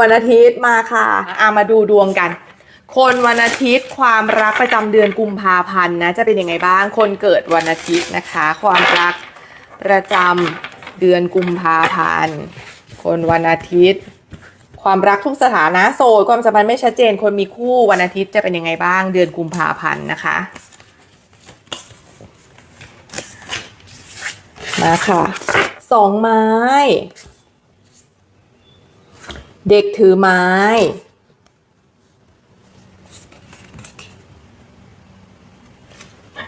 วันอาทิตย์มาค่ะอะมาดูดวงกัน คนวันอาทิตย์ความรักประจำเดือนกุมภาพันธ์นะจะเป็นยังไงบ้าง คนเกิดวันอาทิตย์นะคะ ความรักประจำเดือนกุมภาพันธ์ คนวันอาทิตย์ ความรักทุกสถานะโสดความสัมพันธ์ไม่ชัดเจน คนมีคู่วันอาทิตย์จะเป็นยังไงบ้าง เดือนกุมภาพันธ์นะคะ มาค่ะสองไม้ เด็กถือไม้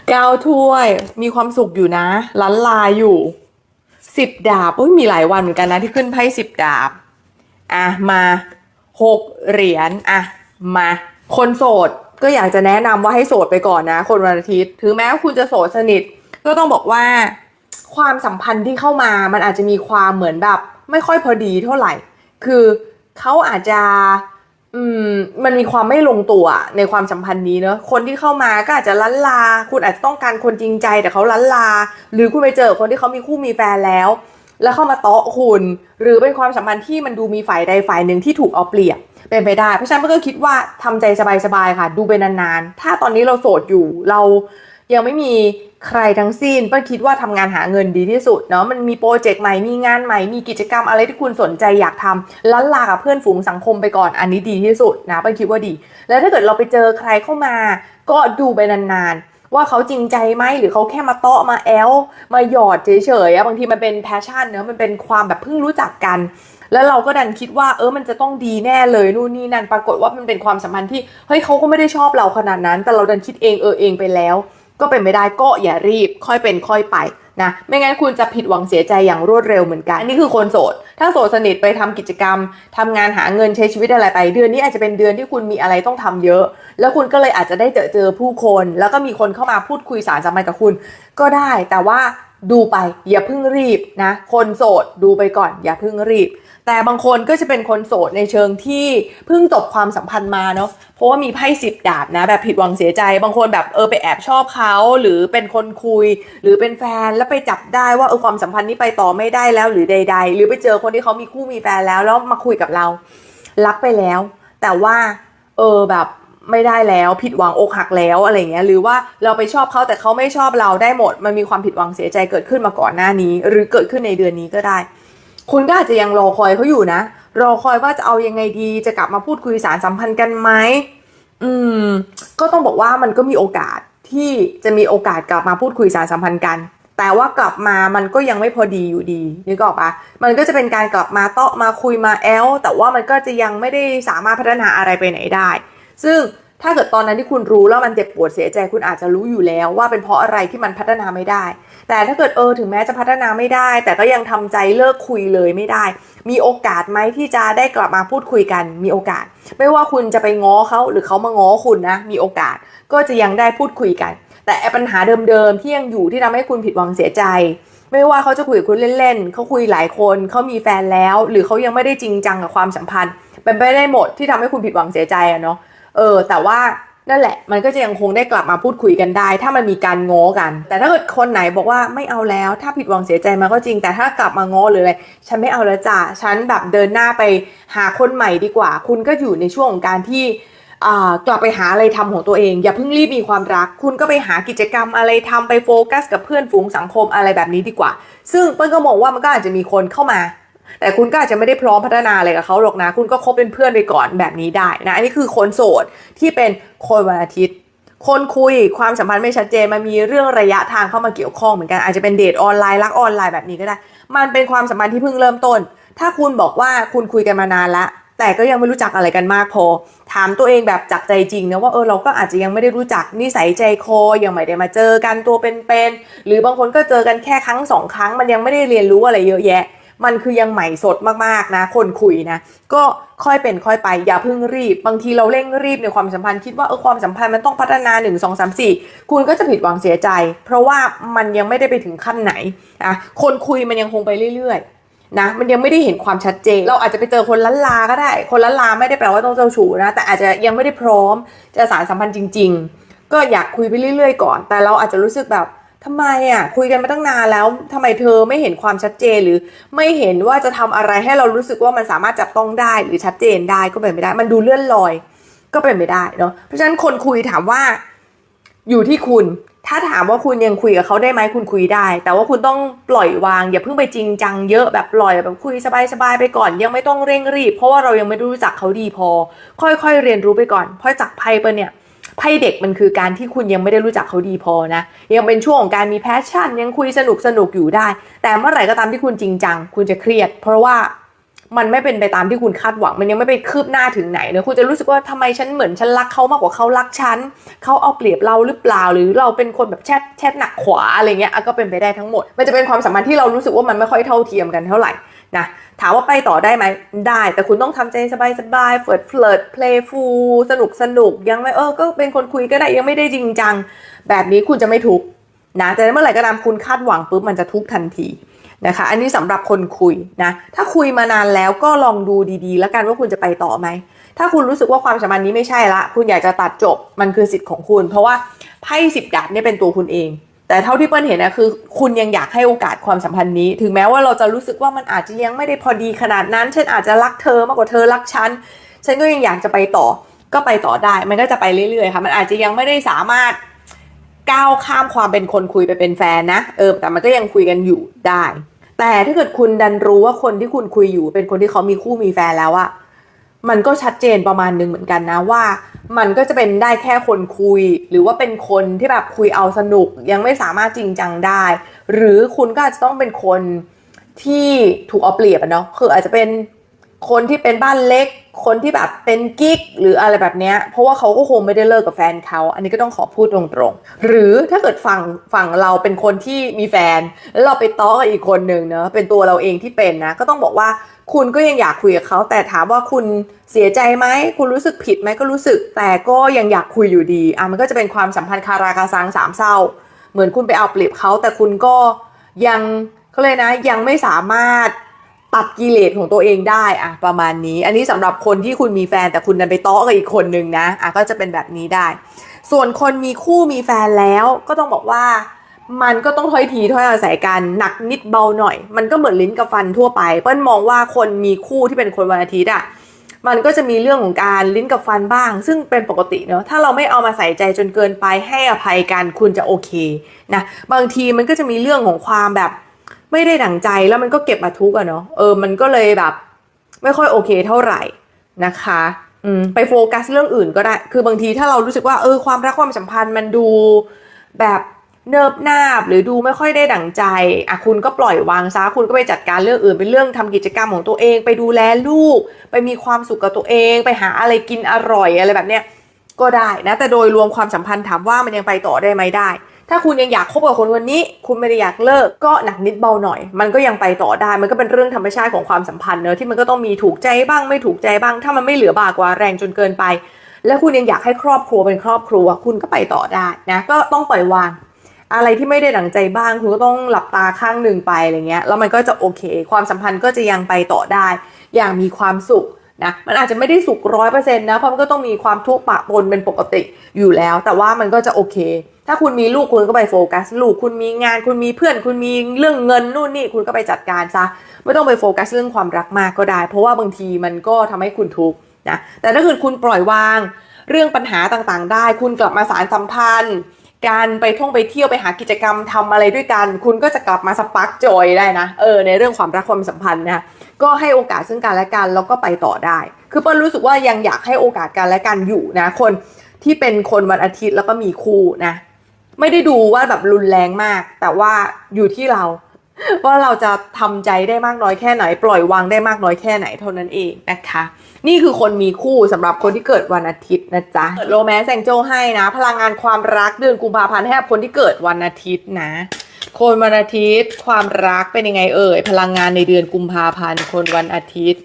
เก้าถ้วยมีความสุขอยู่นะล้นลายอยู่สิบดาบอุ้ยมีหลายวันเหมือนกันนะที่ขึ้นไพ่สิบดาบ อะ มาหกเหรียญอะ มา คนโสดก็อยากจะแนะนำว่าให้โสดไปก่อนนะ คนวันอาทิตย์ ถึงแม้ว่าคุณจะโสดสนิท ก็ต้องบอกว่า ความสัมพันธ์ที่เข้ามามันอาจจะมีความเหมือนแบบ ไม่ค่อยพอดีเท่าไหร่ คือ เขาอาจจะอืมมันมีความไม่ลงตัวในความสัมพันธ์นี้เนอะคนที่เข้ามาก็อาจจะลันลา คุณอาจจะต้องการคนจริงใจแต่เขาลันลา หรือคุณไปเจอคนที่เขามีคู่มีแฟนแล้ว แล้วเข้ามาเตาะคุณ หรือเป็นความสัมพันธ์ที่มันดูมีฝ่ายใดฝ่ายหนึ่งที่ถูกเอาเปรียบเป็นไปได้ เพราะฉะนั้นก็คิดว่าทำใจสบายๆค่ะ ดูไปนานๆ ถ้าตอนนี้เราโสดอยู่เรา ยังไม่มีใครทั้งสิ้นเปิ้ลคิดว่าทำงานหาเงินดีที่สุดเนาะมันมีโปรเจกต์ใหม่มีงานใหม่มีกิจกรรมอะไรที่คุณสนใจอยากทำล้านลากับเพื่อนฝูงสังคมไปก่อนอันนี้ดีที่สุดนะเปิ้ลคิดว่าดี แล้วถ้าเกิดเราไปเจอใครเข้ามา ก็ดูไปนานๆ ว่าเขาจริงใจไหมหรือเขาแค่มาเตาะมาแอลมาหยอดเฉยๆอะบางทีมันเป็นแพชชั่นเนอะมันเป็นความแบบเพิ่งรู้จักกันแล้วเราก็ดันคิดว่าเออมันจะต้องดีแน่เลยนู่นนี่นั่นปรากฏว่ามันเป็นความสัมพันธ์ที่เฮ้ยเขาก็ไม่ได้ชอบเราขนาดนั้น แต่เราดันคิดเองเออเองไปแล้ว ก็เป็นไม่ได้ก็อย่ารีบค่อยเป็นค่อยไปนะไม่งั้นคุณจะผิดหวังเสียใจอย่างรวดเร็วเหมือนกันอันนี้คือคนโสด ถ้าโสดสนิทไปทำกิจกรรมทำงานหาเงินใช้ชีวิตอะไรไป เดือนนี้อาจจะเป็นเดือนที่คุณมีอะไรต้องทำเยอะ แล้วคุณก็เลยอาจจะได้เจอเจอผู้คน แล้วก็มีคนเข้ามาพูดคุยสารสัมพันธ์กับคุณ ก็ได้แต่ว่าดูไปอย่าเพิ่งรีบนะคนโสดดูไปก่อนอย่าเพิ่งรีบ แต่บางคนก็จะเป็นคนโสดในเชิงที่เพิ่งจบความสัมพันธ์มาเนาะเพราะว่ามีไพ่สิบดาบนะแบบผิดหวังเสียใจ บางคนแบบเออไปแอบชอบเขาหรือเป็นคนคุย หรือเป็นแฟนแล้วไปจับได้ว่าเออความสัมพันธ์นี้ไปต่อไม่ได้แล้วหรือใด ๆ หรือไปเจอคนที่เขามีคู่มีแฟนแล้วแล้วมาคุยกับเรา รักไปแล้ว แต่ว่าเออแบบไม่ได้แล้วผิดหวังอกหักแล้วอะไรเงี้ยหรือว่าเราไปชอบเขาแต่เขาไม่ชอบเราได้หมด มันมีความผิดหวังเสียใจเกิดขึ้นมาก่อนหน้านี้ หรือเกิดขึ้นในเดือนนี้ก็ได้ คุณก็อาจจะยังรอคอยเขาอยู่นะ รอคอยว่าจะเอายังไงดี จะกลับมาพูดคุยสารสัมพันธ์กันไหมอืม ก็ต้องบอกว่ามันก็มีโอกาสที่จะมีโอกาสกลับมาพูดคุยสารสัมพันธ์กัน แต่ว่ากลับมามันก็ยังไม่พอดีอยู่ดีนึกออกปะมันก็จะเป็นการกลับมาเตาะมาคุยมาแอลแต่ว่ามันก็จะยังไม่ได้สามารถพัฒนาอะไรไปไหนได้ ซึ่ง ถ้าเกิดตอนนั้นที่คุณรู้แล้วมันเจ็บปวดเสียใจคุณอาจจะรู้อยู่แล้ว ว่าเป็นเพราะอะไรที่มันพัฒนาไม่ได้ แต่ถ้าเกิดเออถึงแม้จะพัฒนาไม่ได้ แต่ก็ยังทำใจเลิกคุยเลยไม่ได้ มีโอกาสไหมที่จะได้กลับมาพูดคุยกัน มีโอกาส ไม่ว่าคุณจะไปง้อเขาหรือเขามาง้อคุณนะ มีโอกาสก็จะยังได้พูดคุยกัน แต่ปัญหาเดิมๆที่ยังอยู่ที่ทำให้คุณผิดหวังเสียใจไม่ว่าเขาจะคุยกับคุณเล่นๆ เขาคุยหลายคน เขามีแฟนแล้ว หรือเขายังไม่ได้จริงจังกับความสัมพันธ์ เป็นไปได้หมดที่ทำให้คุณผิดหวังเสียใจอะเนาะ เออ แต่ว่านั่นแหละ มันก็จะยังคงได้กลับมาพูดคุยกันได้ ถ้ามันมีการง้อกัน แต่ถ้าเกิดคนไหนบอกว่าไม่เอาแล้ว ถ้าผิดหวังเสียใจมาก็จริง แต่ถ้ากลับมาง้อหรืออะไรฉันไม่เอาแล้วจ้ะฉันแบบเดินหน้าไปหาคนใหม่ดีกว่า คุณก็อยู่ในช่วงของการที่อ่ากลับไปหาอะไรทำของตัวเอง อย่าเพิ่งรีบมีความรัก คุณก็ไปหากิจกรรมอะไรทำไปโฟกัส กับเพื่อนฝูงสังคมอะไรแบบนี้ดีกว่า ซึ่งเปิ้ลก็มองว่ามันก็อาจจะมีคนเข้ามา แต่คุณก็อาจจะไม่ได้พร้อมพัฒนาอะไรกับเขาหรอกนะ คุณก็คบเป็นเพื่อนไปก่อนแบบนี้ได้นะ อันนี้คือคนโสดที่เป็นคนวันอาทิตย์ คนคุยความสัมพันธ์ไม่ชัดเจนมันมีเรื่องระยะทางเข้ามาเกี่ยวข้องเหมือนกันอาจจะเป็นเดทออนไลน์รักออนไลน์แบบนี้ก็ได้ มันเป็นความสัมพันธ์ที่เพิ่งเริ่มต้น ถ้าคุณบอกว่าคุณคุยกันมานานละแต่ก็ยังไม่รู้จักอะไรกันมากพอ ถามตัวเองแบบจากใจจริงนะว่าเออเราก็อาจจะยังไม่ได้รู้จักนิสัยใจคอยังไม่ได้มาเจอกันตัวเป็นๆหรือบางคนก็เจอกันแค่ครั้งสองครั้ง มันยังไม่ได้เรียนรู้อะไรเยอะแยะ มันคือยังใหม่สดมากๆนะ คนคุยนะ ก็ค่อยเป็นค่อยไปอย่าเพิ่งรีบ บางทีเราเร่งรีบในความสัมพันธ์คิดว่าเออความสัมพันธ์มันต้องพัฒนา 1 2 3 4 คุณก็จะผิดหวังเสียใจ เพราะว่ามันยังไม่ได้ไปถึงขั้นไหนอะคนคุยมันยังคงไปเรื่อยๆนะมันยังไม่ได้เห็นความชัดเจน เราอาจจะไปเจอคนล้านลาก็ได้ คนล้านลาไม่ได้แปลว่าต้องเจ้าชู้นะ แต่อาจจะยังไม่ได้พร้อมจะสารสัมพันธ์จริง ๆ ก็อยากคุยไปเรื่อย ๆ ก่อน แต่เราอาจจะรู้สึกแบบ ทำไมอะคุยกันมาตั้งนานแล้วทำไมเธอไม่เห็นความชัดเจนหรือ ไม่เห็นว่าจะทำอะไรให้เรารู้สึกว่ามันสามารถจับต้องได้หรือชัดเจนได้ก็เป็นไม่ได้ มันดูเลื่อนลอย ก็เป็นไม่ได้เนาะเพราะฉะนั้นคนคุยถามว่า อยู่ที่คุณ ถ้าถามว่าคุณยังคุยกับเขาได้ไหมคุณคุยได้ แต่ว่าคุณต้องปล่อยวาง อย่าเพิ่งไปจริงจังเยอะแบบปล่อยแบบคุยสบายๆไปก่อน ยังไม่ต้องเร่งรีบ เพราะว่าเรายังไม่รู้จักเขาดีพอ ค่อยๆเรียนรู้ไปก่อนเพราะจากไพ่เปิลเนี่ย ไพ่เด็กมันคือการที่คุณยังไม่ได้รู้จักเขาดีพอนะ ยังเป็นช่วงของการมีแพชชั่น ยังคุยสนุกสนุกอยู่ได้ แต่เมื่อไหร่ก็ตามที่คุณจริงจัง คุณจะเครียด เพราะว่ามันไม่เป็นไปตามที่คุณคาดหวัง มันยังไม่ไปคืบหน้าถึงไหนเนะคุณจะรู้สึกว่าทำไมฉันเหมือนฉันรักเขามากกว่าเขารักฉันเขาเอาเปรียบเราหรือเปล่า หรือเราเป็นคนแบบแชทแชทหนักขวาอะไรเงี้ยก็เป็นไปได้ทั้งหมด มันจะเป็นความสัมพันธ์ที่เรารู้สึกว่ามันไม่ค่อยเท่าเทียมกันเท่าไหร่ นะถามว่าไปต่อได้ไหมได้ แต่คุณต้องทำใจสบายๆเฟิร์ดเฟิร์ดเพลย์ฟูลสนุกสนุกยังไม่เออก็เป็นคนคุยก็ได้ยังไม่ได้จริงจัง แบบนี้คุณจะไม่ทุกข์นะแต่เมื่อไหร่ก็ตามคุณคาดหวังปุ๊บมันจะทุกข์ทันทีนะคะอันนี้สำหรับคนคุยนะถ้าคุยมานานแล้วก็ลองดูดีๆ แล้วกันว่าคุณจะไปต่อไหมถ้าคุณรู้สึกว่าความสัมพันธ์นี้ไม่ใช่ละ คุณอยากจะตัดจบมันคือสิทธิ์ของคุณ เพราะว่าไพ่สิบดาบเนี่ยเป็นตัวคุณเอง แต่เท่าที่เปิ้ลเห็นนะคือ คุณยังอยากให้โอกาสความสัมพันธ์นี้ ถึงแม้ว่าเราจะรู้สึกว่ามันอาจจะยังไม่ได้พอดีขนาดนั้นฉันอาจจะรักเธอมากกว่าเธอรักฉันฉันก็ยังอยากจะไปต่อ ก็ไปต่อได้ มันก็จะไปเรื่อยๆค่ะ มันอาจจะยังไม่ได้สามารถก้าวข้ามความเป็นคนคุยไปเป็นแฟนนะเออแต่มันก็ยังคุยกันอยู่ได้ แต่ถ้าเกิดคุณดันรู้ว่าคนที่คุณคุยอยู่เป็นคนที่เขามีคู่มีแฟนแล้วอะ มันก็ชัดเจนประมาณหนึงเหมือนกันนะว่า มันก็จะเป็นได้แค่คนคุย หรือว่าเป็นคนที่แบบคุยเอาสนุกยังไม่สามารถจริงจังได้ หรือคุณก็อาจจะต้องเป็นคนที่ถูกเอาเปรียบอะเนาะคืออาจจะเป็น คนที่เป็นบ้านเล็ก คนที่แบบเป็นกิ๊กหรืออะไรแบบเนี้ยเพราะว่าเขาก็คงไม่ได้เลิกกับแฟนเขา อันนี้ก็ต้องขอพูดตรงๆ หรือถ้าเกิดฝั่งฝั่งเราเป็นคนที่มีแฟน แล้วเราไปต้อกับอีกคนหนึ่งเนอะเป็นตัวเราเองที่เป็นนะ ก็ต้องบอกว่าคุณก็ยังอยากคุยกับเขา แต่ถามว่าคุณเสียใจไหมคุณรู้สึกผิดไหมก็รู้สึก แต่ก็ยังอยากคุยอยู่ดีอะมันก็จะเป็นความสัมพันธ์คาราคาซังสามเศร้า เหมือนคุณไปเอาเปรียบเขาแต่คุณก็ยังเขาเลยนะยังไม่สามารถ ตัดกิเลสของตัวเองได้อะประมาณนี้ อันนี้สำหรับคนที่คุณมีแฟนแต่คุณดันไปต้อกับอีกคนนึงนะอะก็จะเป็นแบบนี้ได้ ส่วนคนมีคู่มีแฟนแล้วก็ต้องบอกว่ามันก็ต้องถ้อยทีถ้อยอาศัยกันหนักนิดเบาหน่อย มันก็เหมือนลิ้นกับฟันทั่วไป เปิ้ลมองว่าคนมีคู่ที่เป็นคนวันอาทิตย์อะมันก็จะมีเรื่องของการลิ้นกับฟันบ้าง ซึ่งเป็นปกติเนอะถ้าเราไม่เอามาใส่ใจจนเกินไปให้อภัยกันคุณจะโอเคนะบางทีมันก็จะมีเรื่องของความแบบ ไม่ได้ดั่งใจแล้วมันก็เก็บมาทุกอะเนาะเออมันก็เลยแบบ ไม่ค่อยโอเคเท่าไหร่นะคะอืมไปโฟกัสเรื่องอื่นก็ได้ คือบางทีถ้าเรารู้สึกว่าเออความรักความสัมพันธ์มันดูแบบเนิบนาบหรือดูไม่ค่อยได้ดั่งใจอะคุณก็ปล่อยวางซะคุณก็ไปจัดการเรื่องอื่นเป็นเรื่องทำกิจกรรมของตัวเอง ไปดูแลลูก ไปมีความสุขกับตัวเอง ไปหาอะไรกินอร่อยอะไรแบบเนี้ยก็ได้นะแต่โดยรวมความสัมพันธ์ถามว่ามันยังไปต่อได้ไหมได้ ถ้าคุณยังอยากคบกับคนคนนี้ คุณไม่ได้อยากเลิกก็หนักนิดเบาหน่อย มันก็ยังไปต่อได้มันก็เป็นเรื่องธรรมชาติของความสัมพันธ์เนอะที่มันก็ต้องมีถูกใจบ้างไม่ถูกใจบ้าง ถ้ามันไม่เหลือบากว่าแรงจนเกินไป แล้วคุณยังอยากให้ครอบครัวเป็นครอบครัว คุณก็ไปต่อได้นะก็ต้องปล่อยวาง อะไรที่ไม่ได้ดังใจบ้าง คุณก็ต้องหลับตาข้างหนึ่งไปอะไรเงี้ยแล้วมันก็จะโอเค ความสัมพันธ์ก็จะยังไปต่อได้ อย่างมีความสุข นะมันอาจจะไม่ได้สุขร้อยเปอร์เซ็นต์นะเพราะมันก็ต้องมีความทุกข์ปะปนเป็นปกติอยู่แล้ว แต่ว่ามันก็จะโอเค ถ้าคุณมีลูกคุณก็ไปโฟกัส ลูกคุณมีงานคุณมีเพื่อน คุณมีเรื่องเงินนู่นนี่คุณก็ไปจัดการซะไม่ต้องไปโฟกัสเรื่องความรักมากก็ได้ เพราะว่าบางทีมันก็ทำให้คุณทุกข์นะแต่ถ้าเกิดคุณปล่อยวาง เรื่องปัญหาต่างๆ ได้ คุณกลับมาสารสัมพันธ์ การไปท่องไปเที่ยวไปหากิจกรรมทำอะไรด้วยกัน คุณก็จะกลับมาสปาร์กจอยได้นะเออในเรื่องความรักความสัมพันธ์นะก็ให้โอกาสซึ่งกันและกันแล้วก็ไปต่อได้ คือเปิ้ลรู้สึกว่ายังอยากให้โอกาสกันและกันอยู่นะ คนที่เป็นคนวันอาทิตย์แล้วก็มีคู่นะ ไม่ได้ดูว่าแบบรุนแรงมาก แต่ว่าอยู่ที่เรา ว่าเราจะทำใจได้มากน้อยแค่ไหน ปล่อยวางได้มากน้อยแค่ไหนเท่านั้นเองนะคะ นี่คือคนมีคู่สำหรับคนที่เกิดวันอาทิตย์นะจ๊ะเปิดโรแมนต์แซงโจให้นะ พลังงานความรักเดือนกุมภาพันธ์ให้กับคนที่เกิดวันอาทิตย์นะ คนวันอาทิตย์ ความรักเป็นยังไงเอ่ยพลังงานในเดือนกุมภาพันธ์คนวันอาทิตย์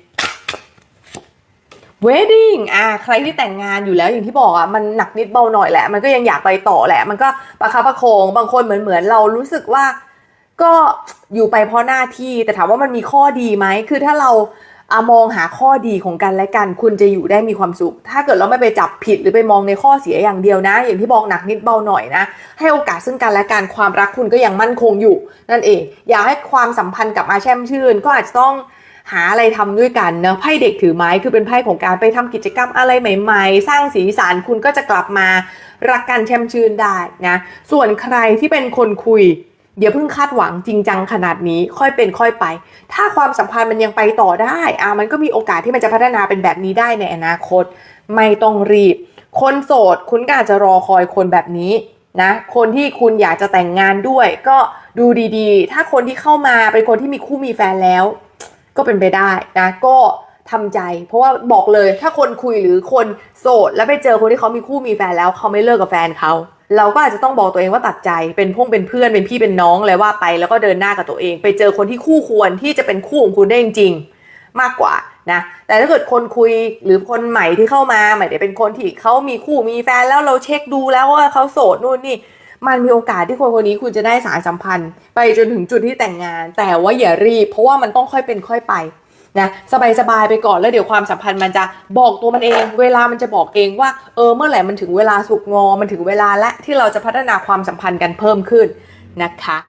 wedding อะใครที่แต่งงานอยู่แล้วอย่างที่บอกอะมันหนักนิดเบาหน่อยแหละ มันก็ยังอยากไปต่อแหละ มันก็ประคับประโคองบางคนเหมือนเหมือนเรารู้สึกว่า ก็อยู่ไปเพราะหน้าที่แต่ถามว่ามันมีข้อดีไหมคือถ้าเราอะมองหาข้อดีของกันและกัน คุณจะอยู่ได้มีความสุข ถ้าเกิดเราไม่ไปจับผิดหรือไปมองในข้อเสียอย่างเดียวนะ อย่างที่บอกหนักนิดเบาหน่อยนะ ให้โอกาสซึ่งกันและกันความรักคุณก็ยังมั่นคงอยู่ นั่นเอง อยากให้ความสัมพันธ์กับมาแช่มชื่น ก็อาจจะต้องหาอะไรทำด้วยกันเนะไพ่เด็กถือไม้คือเป็นไพ่ของการไปทำกิจกรรมอะไรใหม่ ๆ สร้างสีสันคุณก็จะกลับมารักกันแช่มชื่นได้นะส่วนใครที่เป็นคนคุย อย่าเพิ่งคาดหวังจริงจังขนาดนี้ค่อยเป็นค่อยไป ถ้าความสัมพันธ์มันยังไปต่อได้อะมันก็มีโอกาสที่มันจะพัฒนาเป็นแบบนี้ได้ในอนาคต ไม่ต้องรีบ คนโสดคุณก็อาจจะรอคอยคนแบบนี้นะคนที่คุณอยากจะแต่งงานด้วย ก็ดูดีๆ ถ้าคนที่เข้ามาเป็นคนที่มีคู่มีแฟนแล้ว ก็เป็นไปได้นะก็ทำใจ เพราะว่าบอกเลยถ้าคนคุยหรือคนโสดแล้วไปเจอคนที่เขามีคู่มีแฟนแล้วเขาไม่เลิกกับแฟนเขา เราก็อาจจะต้องบอกตัวเองว่าตัดใจเป็นพงเป็นเพื่อนเป็นพี่เป็นน้องอะไรว่าไป แล้วก็เดินหน้ากับตัวเอง ไปเจอคนที่คู่ควรที่จะเป็นคู่ของคุณได้จริงๆมากกว่านะแต่ถ้าเกิดคนคุยหรือคนใหม่ที่เข้ามาใหมายถึงเป็นคนที่เขามีคู่มีแฟนแล้วเราเช็คดูแล้วว่าเขาโสดนู่นนี่มันมีโอกาสที่คนคนนี้คุณจะได้สารสัมพันธ์ ไปจนถึงจุดที่แต่งงาน แต่ว่าอย่ารีบ เพราะว่ามันต้องค่อยเป็นค่อยไป นะสบายๆไปก่อนแล้วเดี๋ยวความสัมพันธ์มันจะบอกตัวมันเอง เวลามันจะบอกเองว่าเออเมื่อไหร่มันถึงเวลาสุกงอมันถึงเวลาและที่เราจะพัฒนาความสัมพันธ์กันเพิ่มขึ้นนะคะ